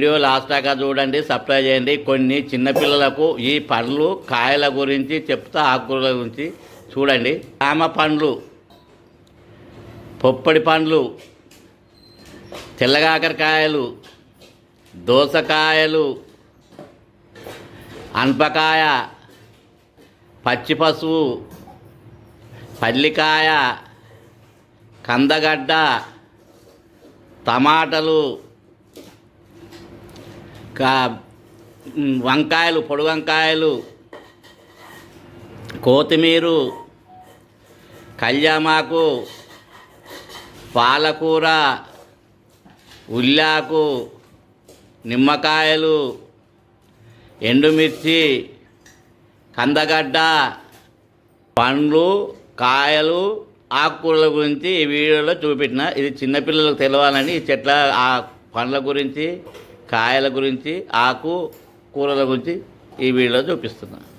Video last దాకా చూడండి subscribe చేయండి. కొన్ని చిన్నపిల్లలకు ఈ పండ్లు కాయల గురించి చెప్తా ఆకుకూరల గురించి చూడండి. జామ పండ్లు పొప్పడి పండ్లు తెల్లగాకరకాయలు దోసకాయలు అనపకాయ పచ్చి పసుపు పల్లికాయ కందగడ్డ టమాటలు కా వంకాయలు పొడి వంకాయలు కొత్తిమీరు కళ్యామాకు పాలకూర ఉల్లాకు నిమ్మకాయలు ఎండుమిర్చి కందగడ్డ పండ్లు కాయలు ఆకుకూరల గురించి ఈ వీడియోలో చూపెట్టిన. ఇది చిన్నపిల్లలకు తెలవాలని ఈ చెట్ల ఆ పండ్ల గురించి కాయల గురించి ఆకు కూరల గురించి ఈ వీడియోలో చూపిస్తున్నాను